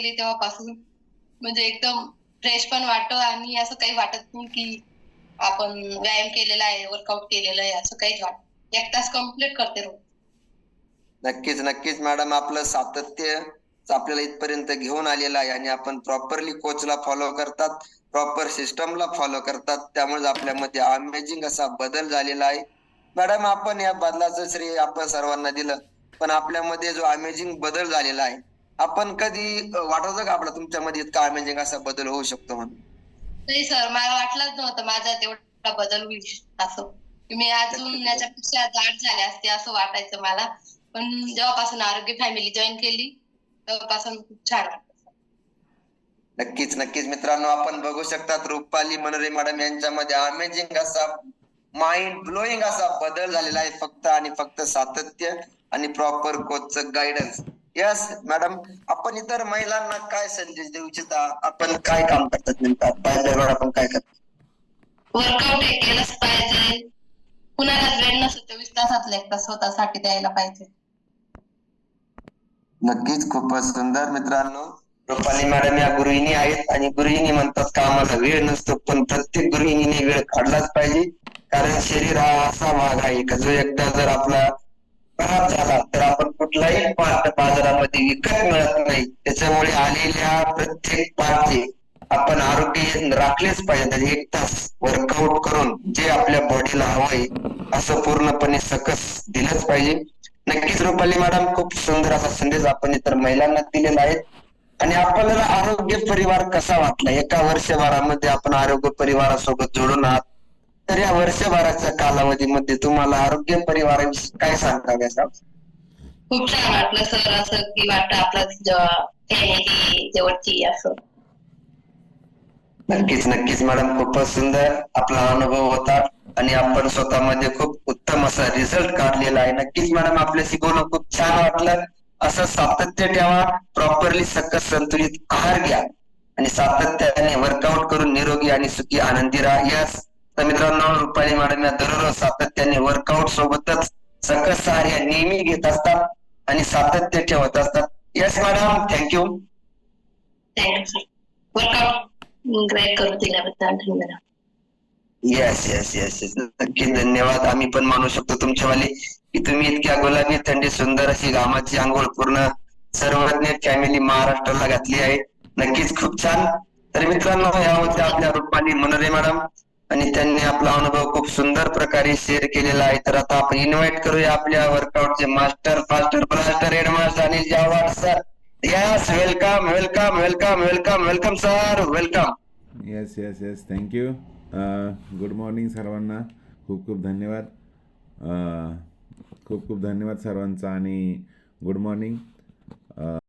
केली तेव्हापासून. म्हणजे एकदम फ्रेश पण वाटतं आणि असं काही वाटत नाही की आपण व्यायाम केलेला आहे वर्कआउट केलेलं आहे असं काहीच वाटत एक तास कंप्लीट करते रोज. नक्कीच नक्कीच मॅडम. आपलं सातत्य आपल्याला इथपर्यंत घेऊन आलेलं आहे आणि आपण प्रॉपरली कोचला फॉलो करतात प्रॉपर सिस्टमला फॉलो करतात. त्यामुळे आपल्यामध्ये अमेझिंग असा बदल झालेला आहे. मॅडम आपण या बदलाचं श्रेय आपण सर्वांना दिलं. पण आपल्यामध्ये जो अमेझिंग बदल झालेला आहे आपण कधी वाटत होतं का आपला तुमच्यामध्ये इतका अमेझिंग असा बदल होऊ शकतो म्हणून? नाही सर मला वाटलंच नव्हतं माझा तेवढा बदल होईल असं. मी अजून याच्यापेक्षा जाड झाले असते असं वाटायचं मला. पण जेव्हापासून आरोग्य फॅमिली जॉईन केली तेव्हापासून खूप छान नक्कीच नक्कीच. मित्रांनो आपण बघू शकतात रुपाली मनोरे मॅडम यांच्यामध्ये अमेझिंग असा माइंड ब्लोईंग असा बदल झालेला आहे फक्त आणि फक्त सातत्य आणि प्रॉपर कोचचं गायडन्स यस मॅडम आपण इतर महिलांना काय संदेश देऊ इच्छिता? आपण काय काम करतात नेमकं? पाहिल्यावर आपण काय करतो? वर्कआउट केलंच पाहिजे. कुणालाच वेळ नसतो चोवीस तासातला एक तास स्वतःसाठी द्यायला पाहिजे. नक्कीच खूपच सुंदर मित्रांनो. रुपाली मॅडम या गृहिणी आहेत आणि गृहिणी म्हणतात कामाला वेळ नसतो पण प्रत्येक गृहिणीने वेळ काढलाच पाहिजे. कारण शरीर हा असा भाग आहे का जो एकदा जर आपला खराब झाला कुठलाही पार्ट बाजारामध्ये विकत मिळत नाही. त्याच्यामुळे आलेल्या प्रत्येक पार्टचे आपण आरोग्य राखलेच पाहिजे. एक तास वर्कआउट करून जे आपल्या बॉडीला हवंय असं पूर्णपणे सकस दिलंच पाहिजे. नक्कीच रुपाली मॅडम खूप सुंदर असा संदेश आपण इतर महिलांना दिलेला आहे. आणि आपल्याला आरोग्य परिवार कसा वाटला? एका वर्षभरामध्ये आपण आरोग्य परिवारासोबत जोडून आहात. तर या वर्षभराच्या कालावधीमध्ये तुम्हाला आरोग्य परिवाराविषयी काय सांगावे खूप छान वाटलं सर असं की वाटतं आपलं जवळची असं. नक्कीच नक्कीच मॅडम. खूपच सुंदर आपला अनुभव होता आणि आपण स्वतःमध्ये खूप उत्तम असा रिझल्ट काढलेला आहे. नक्कीच मॅडम आपल्याशी बोलून खूप छान वाटलं. असं सातत्य ठेवा. प्रॉपरली सकस संतुलित आहार घ्या. आणि सातत्याने वर्कआउट करून निरोगी आणि सुखी आनंदी राहा. यास तर मित्रांनो रुपाली मॅडम या दररोज सातत्याने वर्कआउट सोबतच सकस आहार या नेहमी घेत असतात. आणि सातत्य ठेवत असतात. Yes madam thank you yes yes yes yes नक्की धन्यवाद. आम्ही पण मानू शकतो तुमच्यावाले की तुम्ही इतक्या गुलाबी थंडी सुंदर अशी घामाची आंघोळ पूर्ण सर्वज्ञ फॅमिली महाराष्ट्राला घातली आहे. नक्कीच खूप छान. तर मित्रांनो ह्या होत्या आपल्या रुपाली मनोरे मॅडम आणि त्यांनी आपला अनुभव खूप सुंदर प्रकारे शेअर केलेला आहे. तर आता आपण इन्व्हाइट करूया आपल्या वर्कआउटचे master faster blaster headmaster Anil Jawad sir yes welcome welcome welcome welcome welcome sir welcome yes yes yes thank you good morning सर्वांना. खूप खूप धन्यवाद. Uh, खूप खूप धन्यवाद सर्वांचा आणि गुड मॉर्निंग